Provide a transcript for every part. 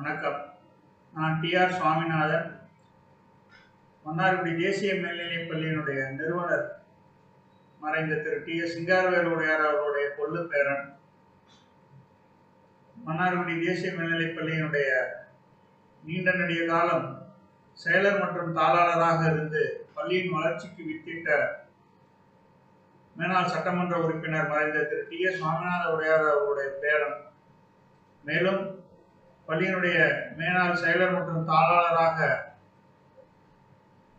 வணக்கம். நான் D R Swaminathan. Mannargudi தேசிய மேல்நிலைப் பள்ளியினுடைய நிறுவனர். மறைந்த திரு டி எஸ் சிங்காரவேலுடையார் அவர்களுடைய கொள்ளு பேரன். மன்னார்குடி தேசிய மேல்நிலைப் பள்ளியினுடைய நீண்ட நெடிய காலம் செயலர் மற்றும் தாளாளராக இருந்து பள்ளியின் வளர்ச்சிக்கு வித்திட்ட மேனாள் சட்டமன்ற உறுப்பினர் மறைந்த திரு டி எஸ் சுவாமிநாத உடையார் அவருடைய பேரன். மேலும் பள்ளியினுடைய மேனாள் செயலர் மற்றும் தாளாளராக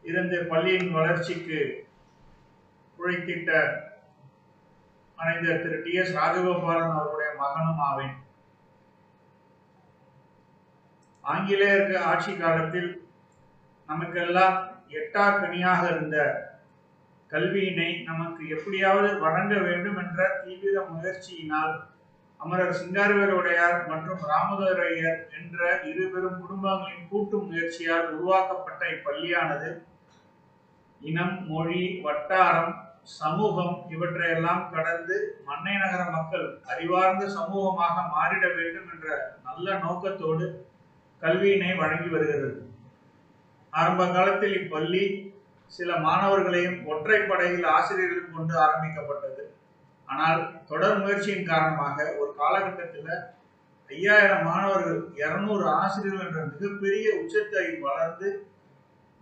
இருந்து பள்ளியின் வளர்ச்சிக்கு உழைத்திட்ட மறைந்த திரு டி எஸ் ராஜகோபாலன் அவருடைய மகனும் ஆவேன். ஆங்கிலேயருக்கு ஆட்சி காலத்தில் நமக்கெல்லாம் எட்டா கனியாக இருந்த கல்வியினை நமக்கு எப்படியாவது வழங்க வேண்டும் என்ற தீவிர முயற்சியினால் அமரர் சிங்காரவேல் உடையார் மற்றும் ராமதரையர் என்ற இரு பெரும் குடும்பங்களின் கூட்டு முயற்சியால் உருவாக்கப்பட்ட இப்பள்ளியானது. இனம் மொழி வட்டாரம் சமூகம் இவற்றையெல்லாம் கடந்து மன்னை நகர மக்கள் அறிவார்ந்த சமூகமாக மாறிட வேண்டும் என்ற நல்ல நோக்கத்தோடு கல்வியினை வழங்கி வருகிறது. ஆரம்ப காலத்தில் இப்பள்ளி சில மாணவர்களையும் ஒற்றைப்படையில் ஆசிரியர்கள் கொண்டு ஆரம்பிக்கப்பட்டது. ஆனால் தொடர் முயற்சியின் காரணமாக ஒரு காலகட்டத்தில் ஐயாயிரம் மாணவர்கள் இரநூறு ஆசிரியர்கள் என்ற மிகப்பெரிய உச்சத்தை வளர்ந்து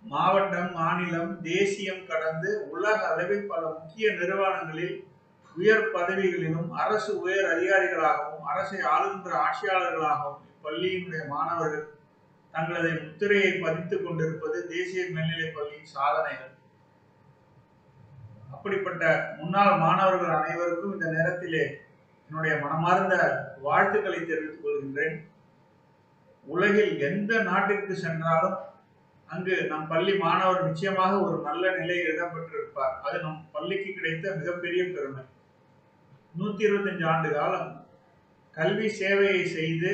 மாவட்டம் மாநிலம் தேசியம் கடந்து உலக அளவில் பல முக்கிய நிறுவனங்களில் உயர் பதவிகளிலும் அரசு உயர் அதிகாரிகளாகவும் அரசை ஆளுகின்ற ஆட்சியாளர்களாகவும் இப்பள்ளியினுடைய மாணவர்கள் தங்களது முத்திரையை பதித்துக் கொண்டிருப்பது தேசிய மேல்நிலைப் பள்ளியின் சாதனைகள். அப்படிப்பட்ட முன்னாள் மாணவர்கள் அனைவருக்கும் இந்த நேரத்திலே என்னுடைய மனமார்ந்த வாழ்த்துக்களை தெரிவித்துக் கொள்கின்றேன். உலகில் எந்த நாட்டிற்கு சென்றாலும் அங்கு நம் பள்ளி மாணவர் நிச்சயமாக ஒரு நல்ல நிலையில் இடம்பெற்றிருப்பார். அது நம் பள்ளிக்கு கிடைத்த மிகப்பெரிய பெருமை. நூத்தி இருபத்தஞ்சு ஆண்டு காலம் கல்வி சேவையை செய்து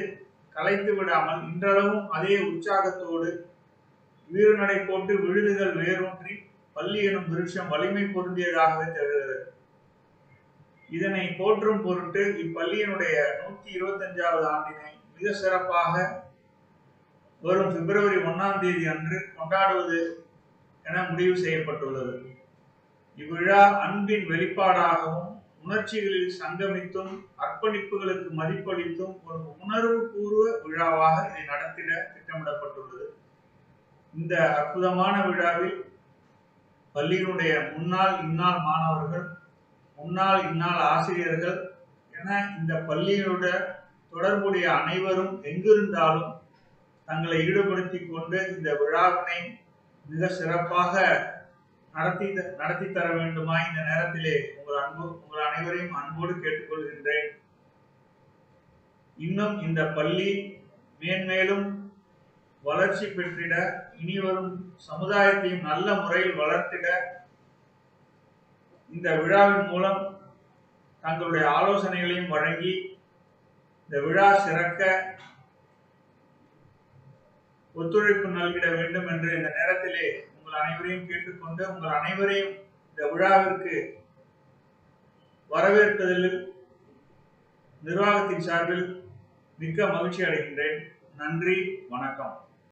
கலைத்து விடாமல் இன்றளவும் அதே உற்சாகத்தோடு வீறுநடை போட்டு விழுதுகள் வேரூன்றி பள்ளி எனும் விருட்சம் வலிமை பொருந்தியதாகவே திகழ்கிறது இதனை போற்றும் பொருட்டு இப்பள்ளியினுடைய நூத்தி இருபத்தி அஞ்சாவது ஆண்டினை மிக சிறப்பாக வரும் பிப்ரவரி ஒன்னாம் தேதி அன்று கொண்டாடுவது என முடிவு செய்யப்பட்டுள்ளது. இவ்விழா அன்பின் வெளிப்பாடாகவும் உணர்ச்சிகளில் சங்கமித்தும் அர்ப்பணிப்புகளுக்கு மதிப்பளித்தும் ஒரு உணர்வு பூர்வ விழாவாக இதை நடத்திட திட்டமிடப்பட்டுள்ளது. இந்த அற்புதமான விழாவில் பள்ளியினுடைய முன்னாள் இன்னாள் மாணவர்கள் முன்னாள் இன்னாள் ஆசிரியர்கள் என இந்த பள்ளியோட தொடர்புடைய அனைவரும் எங்கிருந்தாலும் தங்களை ஈடுபடுத்தி கொண்டு இந்த விழாவினை மிக சிறப்பாக நடத்தி நடத்தி தர வேண்டுமா? இந்த நேரத்திலே உங்கள் அன்பு உங்கள் அனைவரையும் அன்போடு கேட்டுக்கொள்கின்றேன். இன்னும் இந்த பள்ளி மேன்மேலும் வளர்ச்சி பெற்றிட இனி வரும் சமுதாயத்தையும் நல்ல முறையில் வளர்த்திட இந்த விழாவின் மூலம் தங்களுடைய ஆலோசனைகளையும் வழங்கி இந்த விழா சிறக்க ஒத்துழைப்பு நல்கிட வேண்டும் என்று இந்த நேரத்திலே உங்கள் அனைவரையும் கேட்டுக்கொண்டு உங்கள் அனைவரையும் இந்த விழாவிற்கு வரவேற்பதில் நிர்வாகத்தின் சார்பில் மிக்க மகிழ்ச்சி அடைகின்றேன். நன்றி வணக்கம்.